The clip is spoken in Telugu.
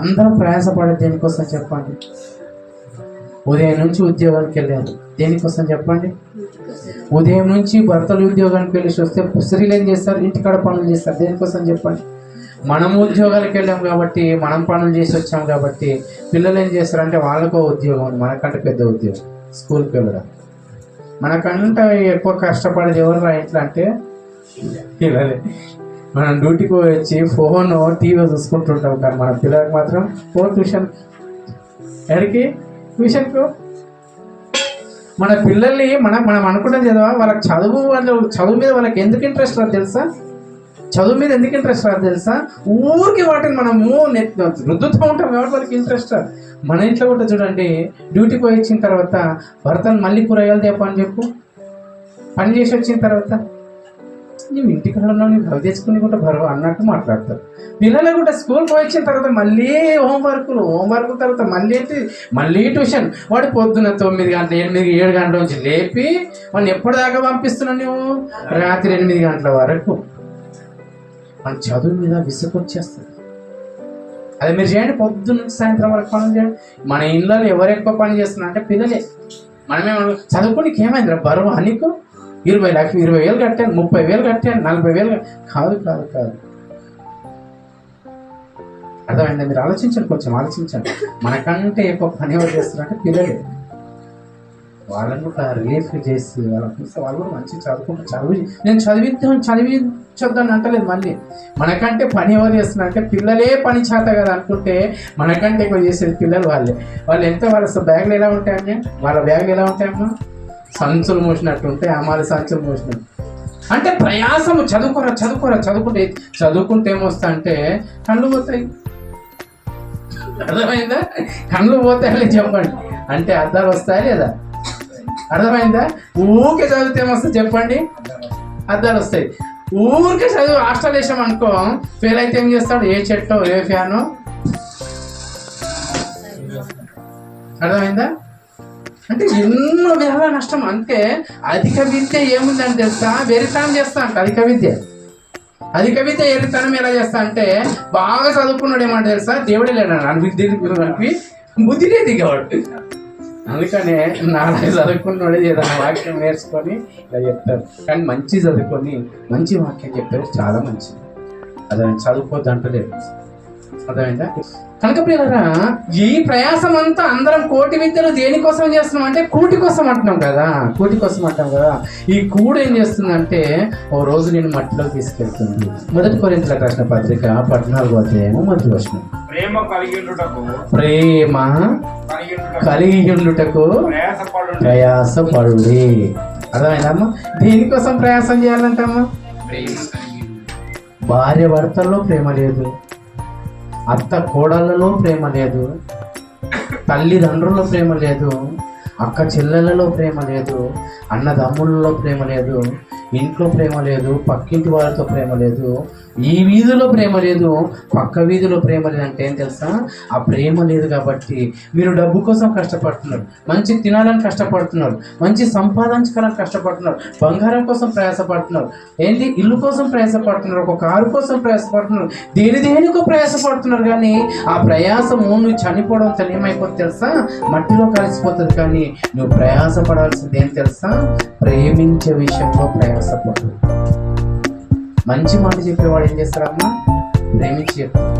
అందరం ప్రయాసపడే దేనికోసం చెప్పండి? ఉదయం నుంచి ఉద్యోగానికి వెళ్ళారు. దేనికోసం చెప్పండి? ఉదయం నుంచి భర్తలు ఉద్యోగానికి వెళ్ళి వస్తే స్త్రీలు ఏం చేస్తారు? ఇంటికాడ పనులు చేస్తారు. దేనికోసం చెప్పండి? మనం ఉద్యోగాలకు వెళ్ళాం కాబట్టి మనం పనులు చేసి వచ్చాం కాబట్టి పిల్లలు ఏం చేస్తారు అంటే వాళ్ళకో ఉద్యోగం మనకంటే పెద్ద ఉద్యోగం. స్కూల్కి వెళ్ళడం. మనకంటే ఎక్కువ కష్టపడేది ఎవరు రా ఇంట్లో అంటే పిల్లలే. మనం డ్యూటీకి వచ్చి ఫోన్ టీవీ చూసుకుంటుంటాం కానీ మన పిల్లలకు మాత్రం. Phone tuition. ఎక్కడికి ట్యూషన్కు. మన పిల్లల్ని మనం మనం అనుకుంటాం చదవా వాళ్ళకి చదువు వాళ్ళు చదువు మీద వాళ్ళకి ఎందుకు ఇంట్రెస్ట్ రాదు తెలుసా? చదువు మీద ఎందుకు ఇంట్రెస్ట్ రాదు తెలుసా? ఊరికి వాటిని మనము రుద్దుతూ ఉంటాం కాబట్టి వాళ్ళకి ఇంట్రెస్ట్ రాదు. మన ఇంట్లో కూడా చూడండి డ్యూటీకి వచ్చిన తర్వాత భర్తను మళ్ళీ కూరగాయలు తెప్పని చెప్పు. పని చేసి వచ్చిన తర్వాత. మేము ఇంటికి ఉన్నావు నీవు తెచ్చుకుని కూడా బరువు అన్నట్టు మాట్లాడతారు. పిల్లలు కూడా స్కూల్ వచ్చిన తర్వాత మళ్ళీ హోంవర్క్లు హోంవర్క్ తర్వాత మళ్ళీ అయితే మళ్ళీ ట్యూషన్. వాడు పొద్దున్న తొమ్మిది గంటల ఎనిమిది ఏడు గంటల నుంచి లేపి వాడిని ఎప్పటిదాకా పంపిస్తున్నావు నువ్వు రాత్రి ఎనిమిది గంటల వరకు. మన చదువు మీద విసుకొచ్చేస్తుంది అది మీరు చేయండి పొద్దున్న సాయంత్రం వరకు పనులు చేయండి. మన ఇళ్ళలో ఎవరు ఎక్కువ పని చేస్తున్నారు అంటే పిల్లలే. మనమే చదువుకోనికి ఏమైంది బరువు నీకు? ఇరవై లక్షలు ఇరవై వేలు కట్టాను ముప్పై వేలు కట్టాను నలభై వేలు కాదు కాదు కాదు. అర్థమైందా? మీరు ఆలోచించండి కొంచెం ఆలోచించండి. మనకంటే ఎక్కువ పని ఎవరు చేస్తున్నారంటే పిల్లలే. వాళ్ళని కూడా రిలీఫ్ చేసి వాళ్ళకి చూస్తే వాళ్ళు కూడా మంచిగా చదువుకుంటారు చదివి నేను చదివిద్దాం చదివించొద్దని అంటలేదు మళ్ళీ. మనకంటే పని ఎవరు చేస్తున్నారంటే పిల్లలే పని చేత కదా అనుకుంటే మనకంటే ఎక్కువ చేసేది పిల్లలు వాళ్ళే. వాళ్ళు ఎంత వాళ్ళ బ్యాగులు ఎలా ఉంటాయమ్మా? వాళ్ళ బ్యాగులు ఎలా ఉంటాయమ్మా? సంచులు మోసినట్టు ఉంటే అమ్మాలి సంచులు మోసినట్టు. అంటే ప్రయాసము చదువుకోరా చదువుకోరా చదువుకుంటే చదువుకుంటే ఏమొస్తా అంటే కళ్ళు పోతాయి. అర్థమైందా? కళ్ళు పోతాయని చెప్పండి. అంటే అద్దాలు వస్తాయా లేదా? అర్థమైందా? ఊరికే చదివితే ఏమొస్తుంది చెప్పండి? అద్దాలు వస్తాయి. ఊరికే చదువు హాస్టల్ వేసాం అనుకో ఫెయిల్ అయితే ఏం చేస్తాడు? ఏ చెట్టో ఏ ఫ్యానో? అర్థమైందా? అంటే ఎన్నో విధాల నష్టం. అంతే అధిక విద్య ఏముందని తెలుసా? వెరితనం చేస్తా అంట అధిక విద్య. అధిక విద్య వెరితనం ఎలా చేస్తా అంటే బాగా చదువుకున్నాడు ఏమంట తెలుసా? దేవుడే లేడు అనిపి బుద్ధి లేదు కాబట్టి అందుకనే నాలుగు చదువుకున్నాడే ఏదైనా వాక్యం నేర్చుకొని ఇలా చెప్తారు. కానీ మంచి చదువుకొని మంచి వాక్యం చెప్తారు చాలా మంచిది. అదే చదువుకోవద్దు అంటలేదు అర్థమైందా? కనుక పిల్లరా ఈ ప్రయాసం అంతా అందరం కోటి విద్యలు దేనికోసం చేస్తున్నాం అంటే కూటి కోసం అంటున్నాం కదా. కూటి కోసం అంటాం కదా. ఈ కూడు ఏం చేస్తుందంటే ఓ రోజు నేను మట్టిలోకి తీసుకెళ్తుంది. మొదటి కొరింతల రాసిన పత్రిక పద్నాలుగో అధ్యాయము మొదటి వచనం. ప్రేమ కలిగి ఉండుటకు ప్రేమ కలిగి ఉండుటకు కలిగి ఉండుటకు ప్రయాసపడు అర్థమైందమ్మా దేనికోసం ప్రయాసం చేయాలంటమ్మా. భార్య భర్తల్లో ప్రేమ లేదు. అత్త కోడళ్ళలో ప్రేమ లేదు తల్లిదండ్రుల్లో ప్రేమ లేదు. అక్క చెల్లెలలో ప్రేమ లేదు అన్నదమ్ములలో ప్రేమ లేదు ఇంట్లో ప్రేమ లేదు పక్కింటి వాళ్ళతో ప్రేమ లేదు ఈ వీధిలో ప్రేమ లేదు పక్క వీధిలో ప్రేమ లేదు అంటే ఏం తెలుసా? ఆ ప్రేమ లేదు కాబట్టి మీరు డబ్బు కోసం కష్టపడుతున్నారు మంచి తినాలని కష్టపడుతున్నారు మంచి సంపాదించుకోవాలని కష్టపడుతున్నారు బంగారం కోసం ప్రయాసపడుతున్నారు ఏంటి? ఇల్లు కోసం ప్రయాసపడుతున్నారు ఒక కారు కోసం ప్రయాసపడుతున్నారు దేని దేనికో ప్రయాసపడుతున్నారు కానీ ఆ ప్రయాసము నువ్వు చనిపోవడం ఏమైపోతుంది తెలుసా? మట్టిలో కలిసిపోతుంది కానీ నువ్వు ప్రయాసపడాల్సింది ఏం తెలుసా? ప్రేమించే విషయంలో ప్రయాసపడు. మంచి మాట చెప్పేవాడు ఏం చేస్తారమ్మా? ప్రేమించి చెప్తాడు.